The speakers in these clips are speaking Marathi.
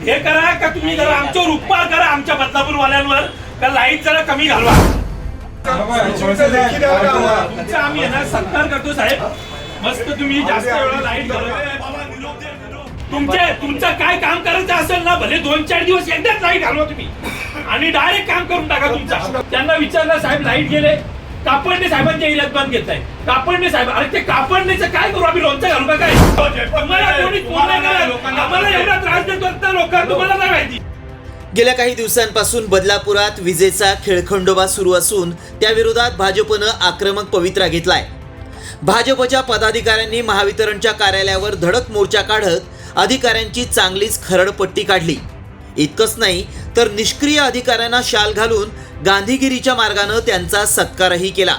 हे करा का तुम्ही जरा आमच्यावर उपकार करा आमच्या बदलापूर वाल्यांवर का लाइट जरा कमी घालवा. तुमचा आम्ही सत्कार करतो साहेब. मस्त तुम्ही जास्त वेळा लाइट तुमचे तुमचं काय काम करायचं असेल ना भले दोन चार दिवस एकदाच लाइट घालवा तुम्ही. आणि डायरेक्ट काम करून टाका तुमचा. त्यांना विचारलं साहेब लाइट गेले. कापडणे साहेबांच्या एरियात बंद घेत आहे कापडणे साहेब अरे ते कापडणेचं काय करू? आम्ही लोणचं घालू का काय? तुम्हाला कोणी फोन नाही. करत. आम्हाला एवढा त्रास देतो ना लोक. तुम्हाला काय माहिती. गेल्या काही दिवसांपासून बदलापुरात विजेचा खेळखंडोबा सुरू असून त्याविरोधात भाजपनं आक्रमक पवित्रा घेतलाय. भाजपच्या पदाधिकाऱ्यांनी महावितरणच्या कार्यालयावर धडक मोर्चा काढत अधिकाऱ्यांची चांगलीच खरडपट्टी काढली. इतकंच नाही तर निष्क्रिय अधिकाऱ्यांना शाल घालून गांधीगिरीच्या मार्गानं त्यांचा सत्कारही केला.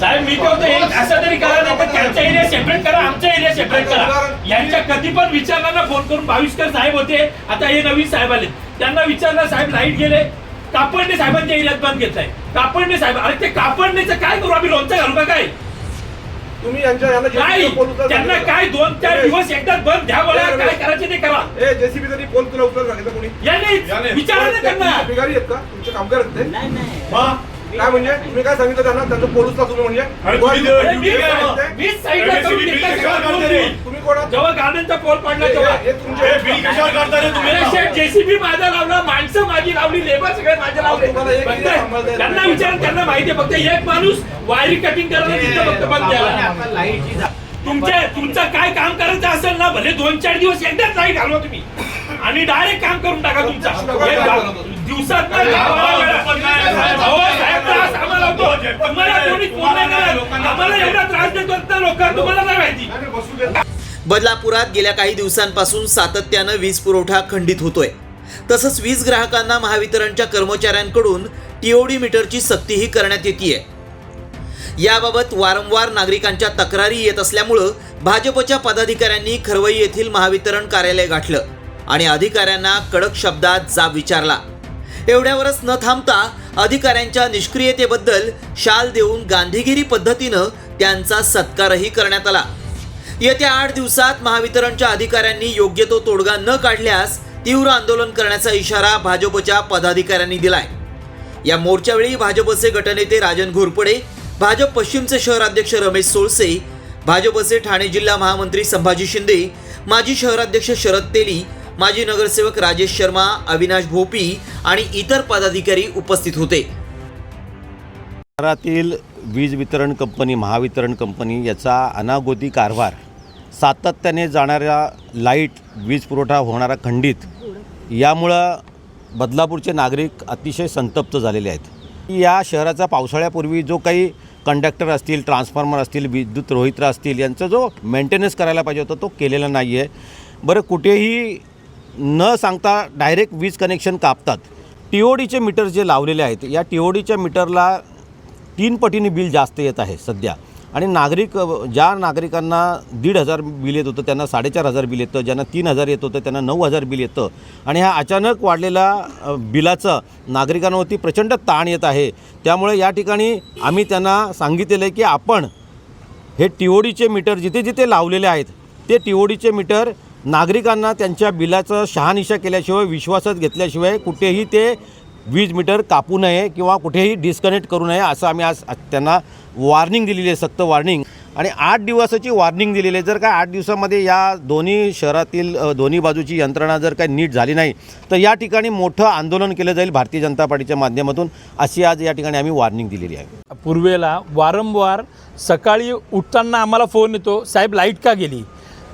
साहेब मी काय असं तरी करा नाही तर त्यांचा एरिया सेपरेट करा आमचा एरिया सेपरेट करा. यांच्या कधी पण विचारला फोन करून भाविष्कर साहेब होते. आता हे नवीन साहेब आले त्यांना विचारलं साहेब लाइट गेले. कापडणे साहेबांच्या एरियात बंद घेतलाय. आहे कापडणे साहेब अरे ते कापडणेचं काय करू? आम्ही लोणचं घालू का काय? तुम्ही यांच्या यांना उचलायला त्यांना काय दोन चार दिवस एकदाच बंद घ्या मला काय करायचे ते करा? ए जेसीबी तरी पोल तुला उचलायला सांगितलं कोणी? यांनी विचारा ना त्यांना. तुमचे भिकारी आहेत का? तुमचे कामगार आहेत ते? हा. काय म्हणजे? तुम्ही काय सांगितलं त्यांना? त्यांचं पोल उचला तुम्ही म्हणजे? तुम्ही कोणा? जेव्हा पोल पडला तेव्हा जेसीबी माझा लावला माणसं माझी लावली लेबर सगळे माझे लावले. त्यांना नाही. विचारा त्यांना माहिती फक्त एक माणूस वायरी कटिंग करायला तिथं फक्त बंद द्यायला तुमचे तुमचं काय काम करायचं असेल ना भले दोन चार दिवस एकदाच लाइट घालवा तुम्ही. आणि डायरेक्ट काम करून टाका तुमचा. दिवसात ना तुम्हाला कोणी फोन नाही करत. आम्हाला एवढा त्रास देतो लोक तुम्हाला काय माहिती बदलापुरात गेल्या काही दिवसांपासून सातत्यानं वीज पुरवठा खंडित होतोय तसंच वीज ग्राहकांना महावितरणच्या कर्मचाऱ्यांकडून टीओडी मीटरची सक्तीही करण्यात येते याबाबत वारंवार नागरिकांच्या तक्रारी येत असल्यामुळं भाजपच्या पदाधिकाऱ्यांनी खरवई येथील महावितरण कार्यालय गाठलं आणि अधिकाऱ्यांना कडक शब्दात जाब विचारला एवढ्यावरच न थांबता अधिकाऱ्यांच्या निष्क्रियतेबद्दल शाल देऊन गांधीगिरी पद्धतीनं त्यांचा सत्कारही करण्यात आला. येत्या आठ दिवसात महावितरणच्या अधिकाऱ्यांनी योग्य तो तोडगा न काढल्यास तीव्र आंदोलन करण्याचा इशारा भाजपच्या पदाधिकाऱ्यांनी दिलाय. या मोर्चावेळी भाजपचे गटनेते राजन घोरपडे भाजप पश्चिमचे शहराध्यक्ष रमेश सोळसे भाजपचे ठाणे जिल्हा महामंत्री संभाजी शिंदे माजी शहराध्यक्ष शरद तेली माजी नगरसेवक राजेश शर्मा अविनाश भोपी आणि इतर पदाधिकारी उपस्थित होते. शहरातील वीज वितरण कंपनी महावितरण कंपनी याचा अनागोदी कारभार सातत्याने जाणाऱ्या लाइट वीज पुरवठा होणारा खंडित यामुळं बदलापूरचे नागरिक अतिशय संतप्त झालेले आहेत. या शहराचा पावसाळ्यापूर्वी जो काही कंडक्टर असतील ट्रान्सफॉर्मर असतील विद्युत रोहित्र असतील यांचा जो मेंटेनन्स करायला पाहिजे होता तो केलेला नाही आहे बरं कुठेही न सांगता डायरेक्ट वीज कनेक्शन कापतात. टी ओ डीचे मीटर जे लावलेले आहेत या टी ओ डीच्या मीटरला तीन पटीने बिल जास्त येत आहे सध्या. आणि नागरिक ज्या नागरिकांना दीड हजार बिल येत होतं त्यांना साडेचार हजार बिल येतं ज्यांना तीन हजार येत होतं त्यांना नऊ हजार बिल येतं. आणि ह्या अचानक वाढलेल्या बिलाचं नागरिकांवरती प्रचंड ताण येत आहे. त्यामुळे या ठिकाणी आम्ही त्यांना सांगितलेलं आहे की आपण हे टी ओ डीचे मीटर जिथे जिथे लावलेले आहेत ते टी ओ डीचे मीटर नागरिकांना त्यांच्या बिलाचं शहानिशा केल्याशिवाय विश्वासात घेतल्याशिवाय कुठेही ते वीज मीटर कापू नये किंवा कुठेही डिस्कनेक्ट करू नये असं आम्ही आज त्यांना वॉर्निंग दिलेली आहे सक्त वॉर्निंग आणि आठ दिवसाची वॉर्निंग दिलेली आहे. जर काय आठ दिवसामध्ये या दोन्ही शहरातील दोन्ही बाजूची यंत्रणा जर काही नीट झाली नाही तर या ठिकाणी मोठं आंदोलन केलं जाईल भारतीय जनता पार्टीच्या माध्यमातून अशी आज या ठिकाणी आम्ही वॉर्निंग दिलेली आहे. पूर्वेला वारंवार सकाळी उठताना आम्हाला फोन येतो साहेब लाइट का गेली?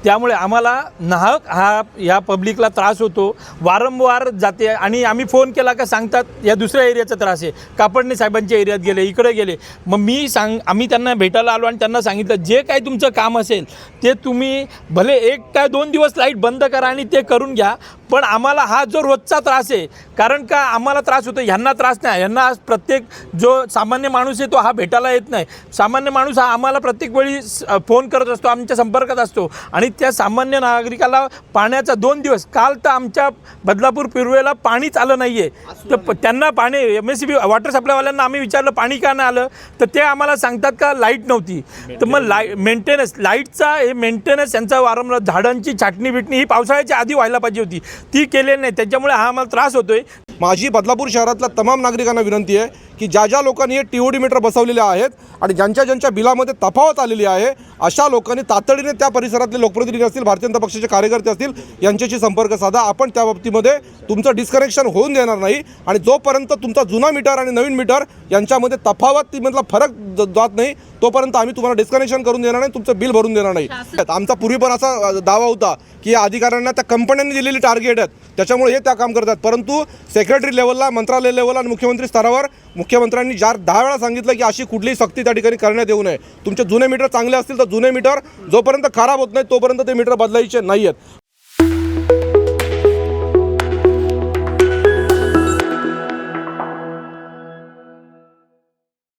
त्यामुळे आम्हाला नाहक हा या पब्लिकला त्रास होतो. वारंवार जाते आणि आम्ही फोन केला का सांगतात या दुसऱ्या एरियाचा त्रास आहे. कापडणे साहेबांच्या एरियात गेले इकडे गेले. मग मी सांग आम्ही त्यांना भेटायला आलो आणि त्यांना सांगितलं जे काही तुमचं काम असेल ते तुम्ही भले एक काय दोन दिवस लाइट बंद करा आणि ते करून घ्या पण आम्हाला हा जो रोजचा त्रास आहे कारण का आम्हाला त्रास होतो ह्यांना त्रास नाही. ह्यांना प्रत्येक जो सामान्य माणूस आहे तो हा भेटायला येत नाही. सामान्य माणूस हा आम्हाला प्रत्येक वेळी स- फोन करत असतो आमच्या संपर्कात असतो. आणि त्या सामान्य नागरिकाला पाण्याचा दोन दिवस काल तर आमच्या बदलापूर पिरवेला पाणीच आलं नाही आहे तर त्यांना पाणी M S C B water सप्लायवाल्यांना आम्ही विचारलं पाणी का नाही आलं? तर ते आम्हाला सांगतात का लाइट नव्हती. तर मग लाइट मेंटेनन्स लाईटचा हे मेंटेनन्स यांचा वारंवार झाडांची छाटणी बिटणी ही पावसाळ्याच्या आधी व्हायला पाहिजे होती. ती केलेली नाही. त्याच्यामुळे हा आम्हाला त्रास होतो आहे माझी बदलापूर शहरातल्या तमाम नागरिकांना विनंती आहे की ज्या ज्या लोकांनी हे टी ओ डी मीटर बसवलेले आहेत आणि ज्यांच्या ज्यांच्या बिलामध्ये तफावत आलेली आहे अशा लोकांनी तातडीने त्या परिसरातले लोकप्रतिनिधी असतील भारतीय जनता पक्षाचे कार्यकर्ते असतील यांच्याशी संपर्क साधा. आपण त्या बाबतीमध्ये तुमचं डिस्कनेक्शन होऊन देणार नाही आणि जोपर्यंत तुमचा जुना मीटर आणि नवीन मीटर यांच्यामध्ये तफावत ती मधला फरक जात नाही तोपर्यंत आम्ही तुम्हाला डिस्कनेक्शन करून देणार नाही तुमचं बिल भरून देणार नाही. आमचा पूर्वी पण असा दावा होता की या अधिकाऱ्यांना त्या कंपन्यांनी दिलेली टार्गेट आहेत त्याच्यामुळे हे त्या काम करतात. परंतु सेक्रेटरी लेवलला मंत्रालय लेवलला आणि मुख्यमंत्री स्तरावर मुख्यमंत्र्यांनी चार दहा वेळा सांगितलं की अशी कुठलीही सक्ती त्या ठिकाणी करण्यात येऊ नये. तुमचे जुने मीटर चांगले असतील तर जुने मीटर जोपर्यंत खराब होत नाही तोपर्यंत ते मीटर बदलायचे नाही आहेत